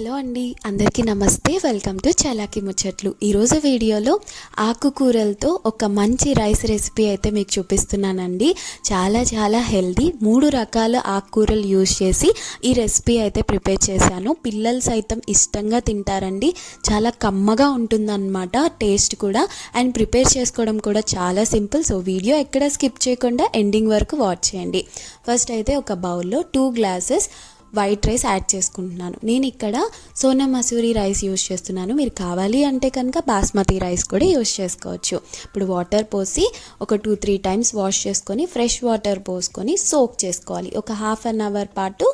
Hello అండి అందరికీ నమస్తే. వెల్కమ్ టు చలాకి ముచ్చట్లు. ఈరోజు వీడియోలో ఆకుకూరలతో ఒక మంచి రైస్ రెసిపీ అయితే మీకు చూపిస్తున్నానండి. చాలా చాలా హెల్దీ మూడు రకాల ఆకుకూరలు యూజ్ చేసి ఈ రెసిపీ అయితే ప్రిపేర్ చేశాను. పిల్లలు సైతం ఇష్టంగా తింటారండి. చాలా కమ్మగా ఉంటుందన్నమాట టేస్ట్ కూడా. అండ్ ప్రిపేర్ చేసుకోవడం కూడా చాలా సింపుల్. సో వీడియో ఎక్కడ స్కిప్ చేయకుండా ఎండింగ్ వరకు వాచ్ చేయండి. ఫస్ట్ అయితే ఒక బౌల్లో two glasses white rice add చేసుకుంటున్నాను. నేను ఇక్కడ సోనా మసూరి రైస్ యూస్ చేస్తున్నాను. మీరు కావాలి అంటే కనుక బాస్మతి రైస్ కూడా యూస్ చేసుకోవచ్చు. ఇప్పుడు వాటర్ పోసి ఒక టూ త్రీ టైమ్స్ వాష్ చేసుకొని ఫ్రెష్ వాటర్ పోసుకొని సోక్ చేసుకోవాలి. ఒక హాఫ్ అన్ అవర్ పాటు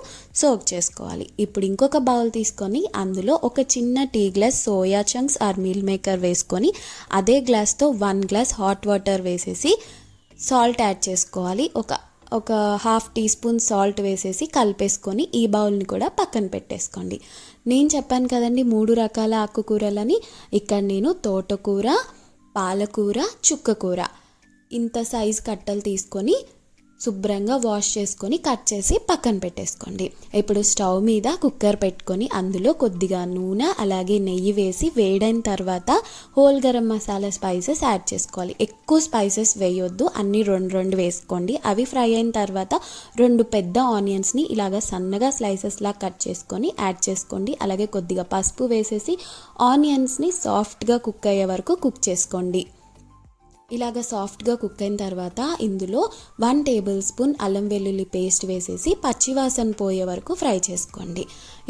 సోక్ చేసుకోవాలి. ఇప్పుడు ఇంకొక బౌల్ తీసుకొని అందులో ఒక చిన్న tea glass soya chunks or meal maker వేసుకొని అదే గ్లాస్తో వన్ గ్లాస్ హాట్ వాటర్ వేసేసి సాల్ట్ యాడ్ చేసుకోవాలి. ఒక ఒక హాఫ్ టీ స్పూన్ సాల్ట్ వేసేసి కలిపేసుకొని ఈ బౌల్ని కూడా పక్కన పెట్టేసుకోండి. నేను చెప్పాను కదండి మూడు రకాల ఆకుకూరలని. ఇక్కడ నేను తోటకూర పాలకూర చుక్కకూర. ఇంత సైజ్ కట్టలు తీసుకొని శుభ్రంగా వాష్ చేసుకొని కట్ చేసి పక్కన పెట్టేసుకోండి. ఇప్పుడు స్టవ్ మీద కుక్కర్ పెట్టుకొని అందులో కొద్దిగా నూనె అలాగే నెయ్యి వేసి వేడైన తర్వాత whole garam masala spices add చేసుకోవాలి. ఎక్కువ స్పైసెస్ వేయొద్దు అన్నీ రెండు రెండు వేసుకోండి. అవి ఫ్రై అయిన తర్వాత రెండు పెద్ద ఆనియన్స్ని ఇలాగ సన్నగా స్లైసెస్లా కట్ చేసుకొని యాడ్ చేసుకోండి. అలాగే కొద్దిగా పసుపు వేసేసి ఆనియన్స్ని సాఫ్ట్గా కుక్ అయ్యే వరకు కుక్ చేసుకోండి. ఇలాగ సాఫ్ట్గా కుక్ అయిన తర్వాత ఇందులో వన్ టేబుల్ స్పూన్ అల్లం వెల్లుల్లి పేస్ట్ వేసేసి పచ్చివాసన పోయే వరకు ఫ్రై చేసుకోండి.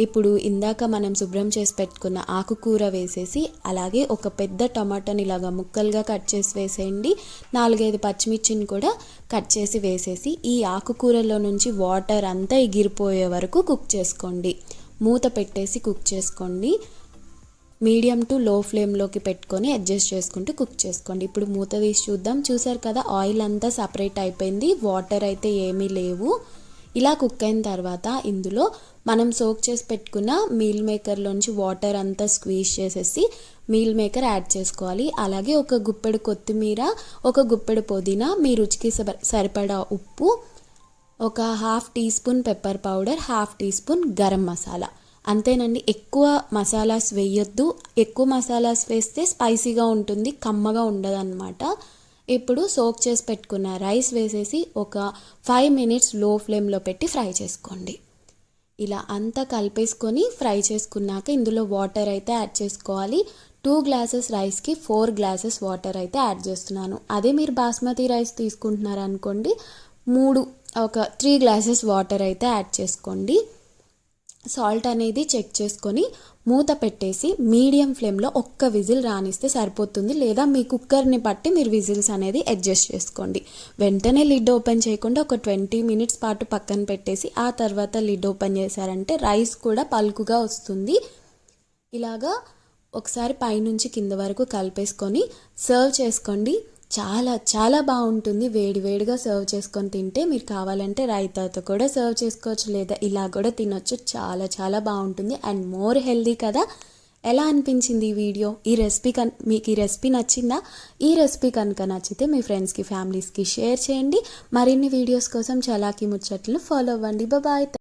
ఇప్పుడు ఇందాక మనం శుభ్రం చేసి పెట్టుకున్న ఆకుకూర వేసేసి అలాగే ఒక పెద్ద టమాటాని ఇలాగ ముక్కలుగా కట్ చేసి వేసేయండి. నాలుగైదు పచ్చిమిర్చిని కూడా కట్ చేసి వేసేసి ఈ ఆకుకూరలో నుంచి వాటర్ అంతా ఎగిరిపోయే వరకు కుక్ చేసుకోండి. మూత పెట్టేసి కుక్ చేసుకోండి. మీడియం టు లో ఫ్లేమ్లోకి పెట్టుకొని అడ్జస్ట్ చేసుకుంటూ కుక్ చేసుకోండి. ఇప్పుడు మూత తీసి చూద్దాం. చూసారు కదా ఆయిల్ అంతా సపరేట్ అయిపోయింది. వాటర్ అయితే ఏమీ లేవు. ఇలా కుక్ అయిన తర్వాత ఇందులో మనం సోక్ చేసి పెట్టుకున్న మీల్ మేకర్లోంచి వాటర్ అంతా స్క్వీజ్ చేసేసి మీల్ మేకర్ యాడ్ చేసుకోవాలి. అలాగే ఒక గుప్పెడు కొత్తిమీర ఒక గుప్పెడు పుదీనా మీ రుచికి సరిపడా ఉప్పు ఒక half teaspoon pepper powder half teaspoon garam masala. అంతేనండి ఎక్కువ మసాలాస్ వేయొద్దు. ఎక్కువ మసాలాస్ వేస్తే స్పైసీగా ఉంటుంది కమ్మగా ఉండదు అనమాట ఇప్పుడు సోక్ చేసి పెట్టుకున్న రైస్ వేసేసి ఒక ఫైవ్ మినిట్స్లో ఫ్లేమ్లో పెట్టి ఫ్రై చేసుకోండి. ఇలా అంతా కలిపేసుకొని ఫ్రై చేసుకున్నాక ఇందులో వాటర్ అయితే యాడ్ చేసుకోవాలి. టూ గ్లాసెస్ రైస్కి ఫోర్ గ్లాసెస్ వాటర్ అయితే యాడ్ చేస్తున్నాను. అదే మీరు బాస్మతి రైస్ తీసుకుంటున్నారనుకోండి మూడు ఒక త్రీ గ్లాసెస్ వాటర్ అయితే యాడ్ చేసుకోండి. సాల్ట్ అనేది చెక్ చేసుకొని మూత పెట్టేసి మీడియం ఫ్లేమ్లో ఒక్క విజిల్ రానిస్తే సరిపోతుంది లేదా మీ కుక్కర్ని బట్టి మీరు విజిల్స్ అనేది అడ్జస్ట్ చేసుకోండి. వెంటనే లిడ్ ఓపెన్ చేయకుండా ఒక ట్వంటీ మినిట్స్ పాటు పక్కన పెట్టేసి ఆ తర్వాత లిడ్ ఓపెన్ చేశారంటే రైస్ కూడా పలుకుగా వస్తుంది. ఇలాగా ఒకసారి పైనుంచి కింద వరకు కలిపేసుకొని సర్వ్ చేసుకోండి. చాలా చాలా బాగుంటుంది. వేడి వేడిగా సర్వ్ చేసుకొని తింటే మీరు కావాలంటే రైతాతో కూడా సర్వ్ చేసుకోవచ్చు లేదా ఇలా కూడా తినొచ్చు. చాలా చాలా బాగుంటుంది. అండ్ మోర్ హెల్దీ కదా. ఎలా అనిపించింది ఈ వీడియో? ఈ రెసిపీ కన్ మీకు ఈ రెసిపీ నచ్చిందా? ఈ రెసిపీ కనుక నచ్చితే మీ ఫ్రెండ్స్కి ఫ్యామిలీస్కి షేర్ చేయండి. మరిన్ని వీడియోస్ కోసం చలాకి ముచ్చట్లు ఫాలో అవ్వండి. బాయ్.